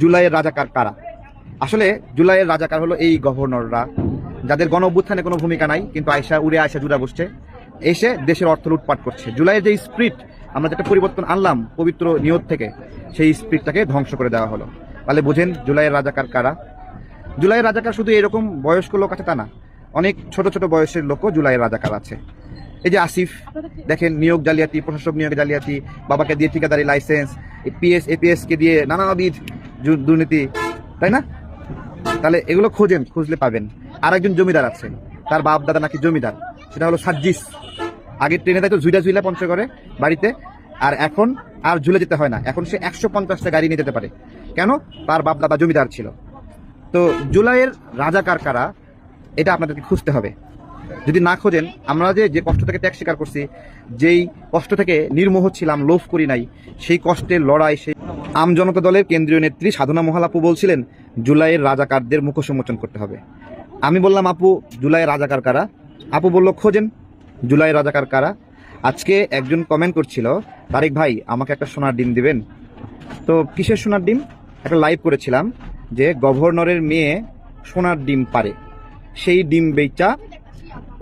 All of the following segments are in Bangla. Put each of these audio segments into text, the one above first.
জুলাইয়ের রাজাকার কারা? আসলে জুলাইয়ের রাজাকার হলো এই গভর্নররা, যাদের গণ অভ্যুত্থানে কোনো ভূমিকা নাই, কিন্তু আয়সা উড়ে আয়সা জুড়া বসছে, এসে দেশের অর্থ লুটপাট করছে। জুলাইয়ের যে স্প্রিট আমরা যেটা পরিবর্তন আনলাম পবিত্র নিয়ত থেকে, সেই স্প্রিটটাকে ধ্বংস করে দেওয়া হলো। তাহলে বোঝেন জুলাইয়ের রাজাকার কারা? জুলাইয়ের রাজাকার শুধু এরকম বয়স্ক লোক আছে তা না, অনেক ছোট ছোট বয়সের লোকও জুলাইয়ের রাজাকার আছে। এই যে আসিফ, দেখেন নিয়োগ জালিয়াতি, প্রশাসক নিয়োগ জালিয়াতি, বাবাকে দিয়ে ঠিকাদারি লাইসেন্স পিএস এপিএস কে দিয়ে নানাবিধ দুর্নীতি, তাই না? তাহলে এগুলো খোঁজেন, খুঁজলে পাবেন। আর একজন জমিদার আছে, তার বাপ দাদা নাকি জমিদার, সেটা হলো সাজ্জিস। আগে ট্রেনে দেয় তো ঝুইলা ঝুইলা করে বাড়িতে, আর এখন আর ঝুলে যেতে হয় না। এখন সে একশো পঞ্চাশটা গাড়ি নিয়ে যেতে পারে। কেন? তার বাপ দাদা জমিদার ছিল। তো জুলাইয়ের রাজাকার কারা, এটা আপনাদেরকে খুঁজতে হবে। যদি না খোঁজেন, আমরা যে যে কষ্ট থেকে ত্যাগ স্বীকার করছি, যেই কষ্ট থেকে নির্মোহ ছিলাম, লোভ করি নাই, সেই কষ্টের লড়াই, সেই আম জনতা দলের কেন্দ্রীয় নেত্রী সাধনা মহালাপু বলছিলেন, জুলাইয়ের রাজাকারদের মুখোন্মোচন করতে হবে। আমি বললাম, আপু, জুলাইয়ের রাজাকার কারা? আপু বলল, খোঁজেন, জুলাইয়ের রাজাকার কারা? আজকে একজন কমেন্ট করছিল, তারেক ভাই, আমাকে একটা সোনার ডিম দিবেন? তো কিসের সোনার ডিম? একটা লাইভ করেছিলাম যে, গভর্নরের মেয়ে সোনার ডিম পারে। সেই ডিম বেচা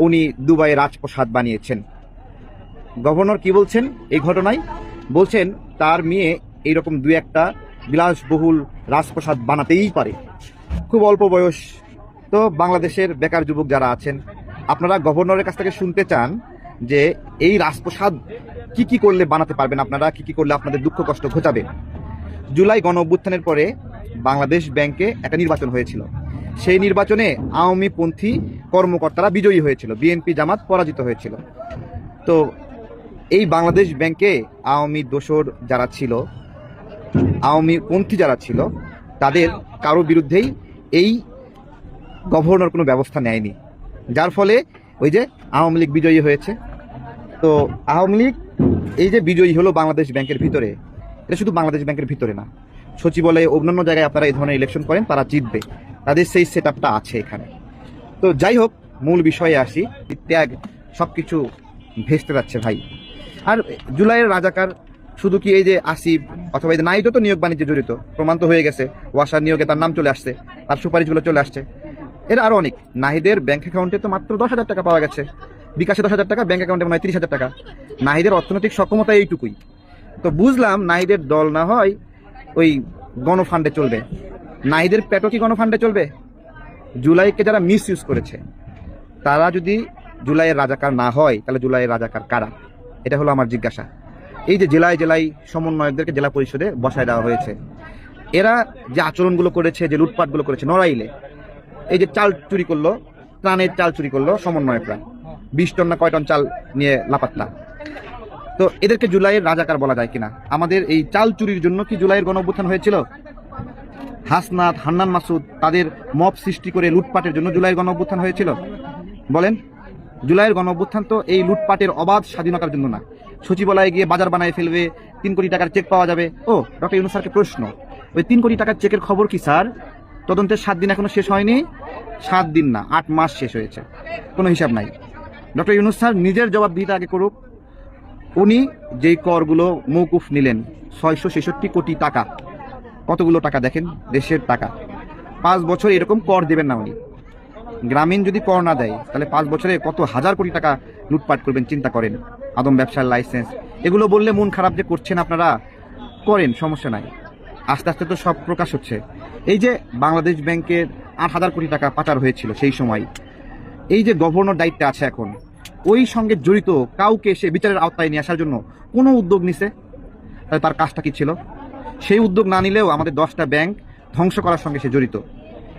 উনি দুবাই রাজপ্রসাদ বানিয়েছেন। গভর্নর কি বলছেন এই ঘটনায়? বলছেন, তার মেয়ে এইরকম দু একটা বিলাসবহুল রাজপ্রসাদ বানাতেই পারে। খুব অল্প বয়স। তো বাংলাদেশের বেকার যুবক যারা আছেন, আপনারা গভর্নরের কাছ থেকে শুনতে চান যে এই রাজপ্রসাদ কি কি করলে বানাতে পারবেন আপনারা, কি কি করলে আপনাদের দুঃখ কষ্ট ঘোচাবে? জুলাই গণ অভ্যুত্থানের পরে বাংলাদেশ ব্যাংকে একটা নির্বাচন হয়েছিল। সেই নির্বাচনে আওয়ামী পন্থী কর্মকর্তারা বিজয়ী হয়েছিল বিএনপি জামাত পরাজিত হয়েছিল। তো এই বাংলাদেশ ব্যাংকে আওয়ামী দোসর যারা ছিল, আওয়ামী পন্থী যারা ছিল, তাদের কারও বিরুদ্ধেই এই গভর্নর কোনো ব্যবস্থা নেয়নি। যার ফলে ওই যে আওয়ামী লীগ বিজয়ী হয়েছে। তো আওয়ামী লীগ এই যে বিজয়ী হলো বাংলাদেশ ব্যাংকের ভিতরে, এটা শুধু বাংলাদেশ ব্যাংকের ভিতরে না, সচিবালয়ে অন্যান্য জায়গায় আপনারা এই ধরনের ইলেকশন করেন, তারা জিতবে। তাদের সেই সেট আছে এখানে। তো যাই হোক, মূল বিষয়ে আসি। ত্যাগ সব কিছু ভেস্তে যাচ্ছে ভাই। আর জুলাইয়ের রাজাকার শুধু কি এই যে আসিফ অথবা এই যে নাইটও তো নিয়োগ বাণিজ্যে জড়িত, প্রমাণ তো হয়ে গেছে ওয়াসার নিয়োগে তার নাম চলে আসছে, তার সুপারিশগুলো চলে আসছে। এরা আরও অনেক। নাহিদের ব্যাংক অ্যাকাউন্টে তো মাত্র দশ হাজার টাকা পাওয়া গেছে। বিকাশে দশ হাজার টাকা ব্যাংক অ্যাকাউন্টে মনে হয় তিরিশ হাজার টাকা। নাহিদের অর্থনৈতিক সক্ষমতা এইটুকুই। তো বুঝলাম নাহিদের দল না হয় ওই গণফান্ডে চলবে। নাহিদের পেটও কি গণফান্ডে চলবে? জুলাইকে যারা মিস ইউজ করেছে, তারা যদি জুলাইয়ের রাজাকার না হয়, তাহলে জুলাইয়ের রাজাকার কারা? এটা হলো আমার জিজ্ঞাসা। এই যে জেলায় জেলায় সমন্বয়কদেরকে জেলা পরিষদে বসায় দেওয়া হয়েছে, এরা যে আচরণগুলো করেছে, যে লুটপাটগুলো করেছে, নড়াইলে, এই যে চাল চুরি করল ত্রাণের চাল চুরি করল সমন্বয়করা, বিশ টন না কয় টন চাল নিয়ে লাপাত্তা। তো এদেরকে জুলাইয়ের রাজাকার বলা যায় কিনা? আমাদের এই চাল চুরির জন্য কি জুলাইয়ের গণ হয়েছিল? হাসনাত, হান্নান মাসুদ তাদের মব সৃষ্টি করে লুটপাটের জন্য জুলাইয়ের গণ অভ্যুত্থান হয়েছিল। বলেন, জুলাইয়ের গণ অভ্যুত্থান তো এই লুটপাটের অবাধ স্বাধীনতার জন্য না। সচিবালয়ে গিয়ে বাজার বানায় ফেলবে, তিন কোটি টাকার চেক পাওয়া যাবে। ও, ডক্টর ইউনুস স্যারকে প্রশ্ন, ওই তিন কোটি টাকার চেকের খবর কি স্যার? তদন্তের সাত দিন এখনও শেষ হয়নি? সাত দিন না, আট মাস শেষ হয়েছে। কোনো হিসাব নাই। ডক্টর ইউনুস স্যার নিজের জবাবদিহিতা আগে করুক। উনি যেই করগুলো মৌকুফ নিলেন, ছয়শো ছেষট্টি কোটি টাকা। কতগুলো টাকা দেখেন? দেশের টাকা। পাঁচ বছর এরকম কর দেবেন না উনি। গ্রামীণ যদি কর না দেয়, তাহলে পাঁচ বছরে কত হাজার কোটি টাকা লুটপাট করবেন, চিন্তা করেন। আদম ব্যবসার লাইসেন্স এগুলো বললে মন খারাপ যে করছেন আপনারা। করেন, সমস্যা নাই। আস্তে আস্তে তো সব প্রকাশ হচ্ছে। এই যে বাংলাদেশ ব্যাংকের আট হাজার কোটি টাকা পাচার হয়েছিল সেই সময়, এই যে গভর্নর দায়িত্বে আছে এখন, ওই সঙ্গে জড়িত কাউকে সে বিচারের আওতায় নিয়ে আসার জন্য কোনো উদ্যোগ নিছে? তার কাজটা কি ছিল? সেই উদ্যোগ না নিলেও আমাদের দশটা ব্যাংক ধ্বংস করার সঙ্গে সে জড়িত।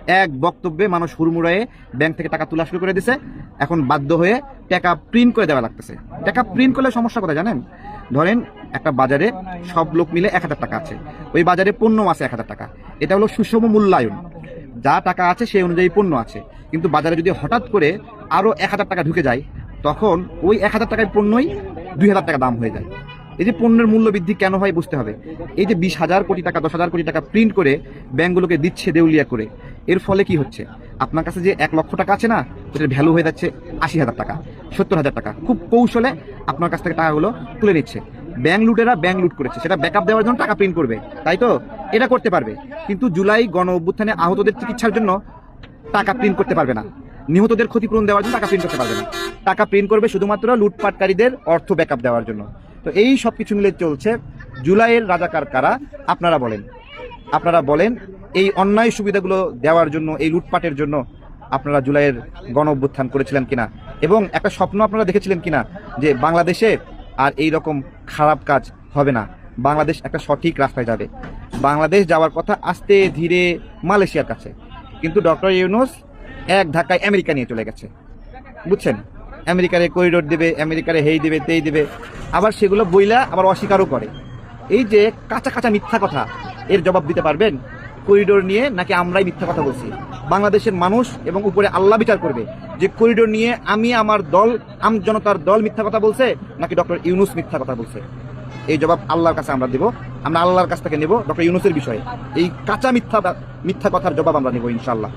এক বক্তব্যে মানুষ হুড়মুড়ায়ে ব্যাংক থেকে টাকা তোলা শুরু করে দিছে। এখন বাধ্য হয়ে টাকা প্রিন্ট করে দেওয়া লাগতেছে। টাকা প্রিন্ট করলে সমস্যা কোথায় জানেন? ধরেন একটা বাজারে সব লোক মিলে এক হাজার টাকা আছে। ওই বাজারে পণ্য আছে এক হাজার টাকা। এটা হলো সুষম মূল্যায়ন। যা টাকা আছে সেই অনুযায়ী পণ্য আছে। কিন্তু বাজারে যদি হঠাৎ করে আরও এক হাজার টাকা ঢুকে যায়, তখন ওই এক হাজার টাকার পণ্যই দুই হাজার টাকা দাম হয়ে যায়। এই যে পণ্যের মূল্য বৃদ্ধি কেন হয় বুঝতে হবে। এই যে বিশ হাজার কোটি টাকা, দশ হাজার কোটি টাকা প্রিন্ট করে ব্যাঙ্কগুলোকে দিচ্ছে দেউলিয়া করে, এর ফলে কি হচ্ছে? আপনার কাছে যে এক লক্ষ টাকা আছে না ওটার ভ্যালু হয়ে যাচ্ছে আশি হাজার টাকা, সত্তর হাজার টাকা। খুব কৌশলে আপনার কাছ থেকে টাকাগুলো তুলে নিচ্ছে। ব্যাঙ্ক লুটেরা ব্যাংক লুট করেছে, সেটা ব্যাকআপ দেওয়ার জন্য টাকা প্রিন্ট করবে, তাই তো? এটা করতে পারবে। কিন্তু জুলাই গণ অভ্যুত্থানে আহতদের চিকিৎসার জন্য টাকা প্রিন্ট করতে পারবে না। নিহতদের ক্ষতিপূরণ দেওয়ার জন্য টাকা প্রিন্ট করতে পারবে না। টাকা প্রিন্ট করবে শুধুমাত্র লুটপাটকারীদের অর্থ ব্যাকআপ দেওয়ার জন্য। তো এই সব কিছু মিলে চলছে জুলাইয়ের রাজাকার কারা? আপনারা বলেন। আপনারা বলেন, এই অন্যায় সুবিধাগুলো দেওয়ার জন্য, এই লুটপাটের জন্য আপনারা জুলাইয়ের গণ অভ্যুত্থান করেছিলেন কিনা? এবং একটা স্বপ্ন আপনারা দেখেছিলেন কিনা? যে বাংলাদেশে আর এই রকম খারাপ কাজ হবে না। বাংলাদেশ একটা সঠিক রাস্তায় যাবে। বাংলাদেশ যাওয়ার কথা আস্তে ধীরে মালয়েশিয়ার কাছে। কিন্তু ডক্টর ইউনুস এক ধাক্কায় আমেরিকা নিয়ে চলে গেছে। বুঝছেন? আমেরিকারে করিডোর দেবে, আমেরিকারে হেই দেবে, তেই দেবে। আবার সেগুলো বইলা আবার অস্বীকারও করে। এই যে কাঁচা কাঁচা মিথ্যা কথা, এর জবাব দিতে পারবেন? করিডোর নিয়ে নাকি আমরাই মিথ্যা কথা বলছি? বাংলাদেশের মানুষ এবং উপরে আল্লাহ বিচার করবে যে করিডোর নিয়ে আমি আমার দল, আম জনতার দল মিথ্যা কথা বলছে নাকি ডক্টর ইউনুস মিথ্যা কথা বলছে? এই জবাব আল্লাহর কাছে আমরা দেব। আমরা আল্লাহর কাছ থেকে নেব ডক্টর ইউনুসের বিষয়ে। এই কাঁচা মিথ্যা মিথ্যা কথার জবাব আমরা নেব ইনশাল্লাহ